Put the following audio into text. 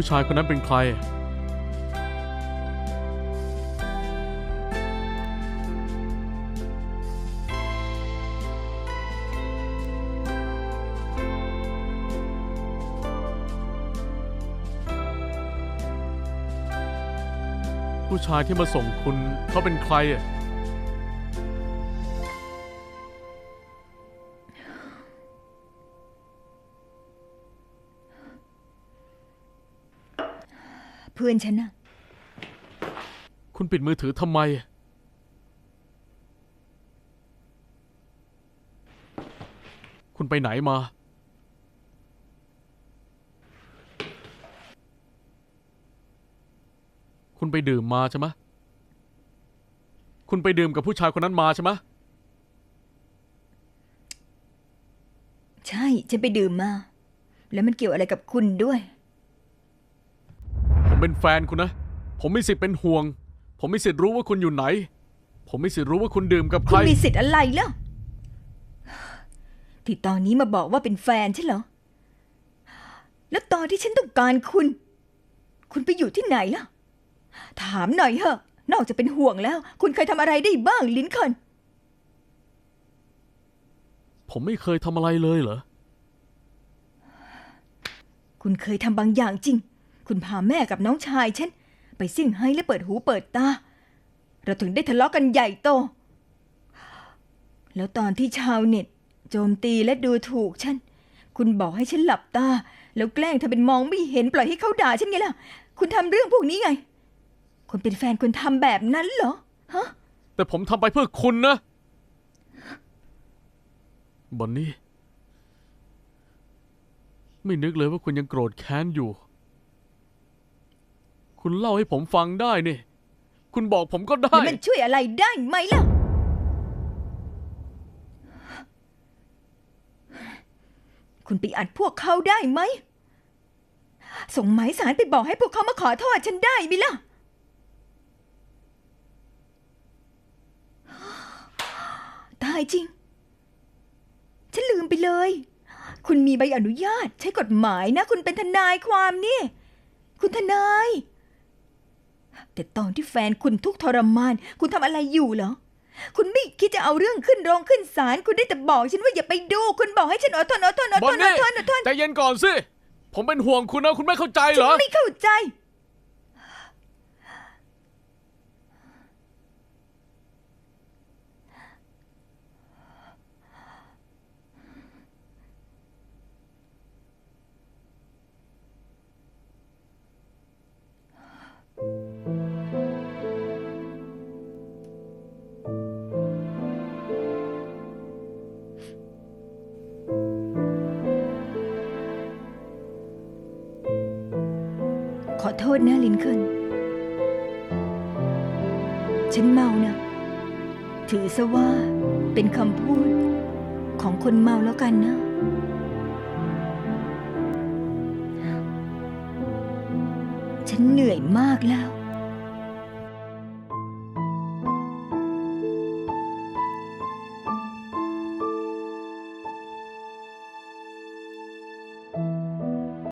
ผู้ชายคนนั้นเป็นใคร ผู้ชายที่มาส่งคุณเขาเป็นใคร เพื่อนฉันน่ะคุณปิดมือถือทำไม คุณไปไหนมา คุณไปดื่มมาใช่ไหมะคุณไปดื่มกับผู้ชายคนนั้นมาใช่ไหมะใช่ฉันไปดื่มมา แล้วมันเกี่ยวอะไรกับคุณด้วย ผมเป็นแฟนคุณนะ ผมมีสิทธิ์เป็นห่วง ผมมีสิทธิ์รู้ว่าคุณอยู่ไหน ผมมีสิทธิ์รู้ว่าคุณดื่มกับใคคุร ณมีสิทธิ์อะไรล่ะที่ตอนนี้มาบอกว่าเป็นแฟนใช่เหรอ แล้วตอนที่ฉันต้องการคุณ คุณไปอยู่ที่ไหนล่ะ ถามหน่อยเถอะ นอกจากเป็นห่วงแล้ว คุณเคยทำอะไรได้บ้างลินคอล์นผมไม่เคยทำอะไรเลยเหรอ คุณเคยทำบางอย่างจริง คุณพาแม่กับน้องชายฉันไปซิ่งไฮ้และเปิดหูเปิดตา เราถึงได้ทะเลาะกันใหญ่โต แล้วตอนที่ชาวเน็ต โจมตีและดูถูกฉัน คุณบอกให้ฉันหลับตา แล้วแกล้งทำเป็นมองไม่เห็นปล่อยให้เขาด่าฉันไงล่ะ คุณทำเรื่องพวกนี้ไงคุณเป็นแฟนคุณทำแบบนั้นเหรอ ฮะ แต่ผมทำไปเพื่อคุณนะบอนนี่ไม่นึกเลยว่าคุณยังโกรธแค้นอยู่ คุณเล่าให้ผมฟังได้นี่ คุณบอกผมก็ได้ แล้วมันช่วยอะไรได้ไหมล่ะ คุณไปอัดพวกเขาได้ไหม ส่งหมายสารไปบอกให้พวกเขามาขอโทษฉันได้ไหมล่ะ ตายจริง ฉันลืมไปเลย คุณมีใบอนุญาตใช้กฎหมายนะ คุณเป็นทนายความนี่ คุณทนาย แต่ตอนที่แฟนคุณทุกข์ทรมาน คุณทำอะไรอยู่เหรอ คุณไม่คิดจะเอาเรื่องขึ้นโรงขึ้นศาลคุณได้แต่บอกฉันว่าอย่าไปดู คุณบอกให้ฉันอดทนอดทนอดบอทนนอนี่ดทนอดทนใจเย็นก่อนสิ ผมเป็นห่วงคุณนะ คุณไม่เข้าใจเหรฉัอนไม่เข้าใจ โทษนะลินคอล์นฉันเมานะ ถือซะว่าเป็นคำพูดของคนเมาแล้วกันนะ ฉันเหนื่อยมากแล้ว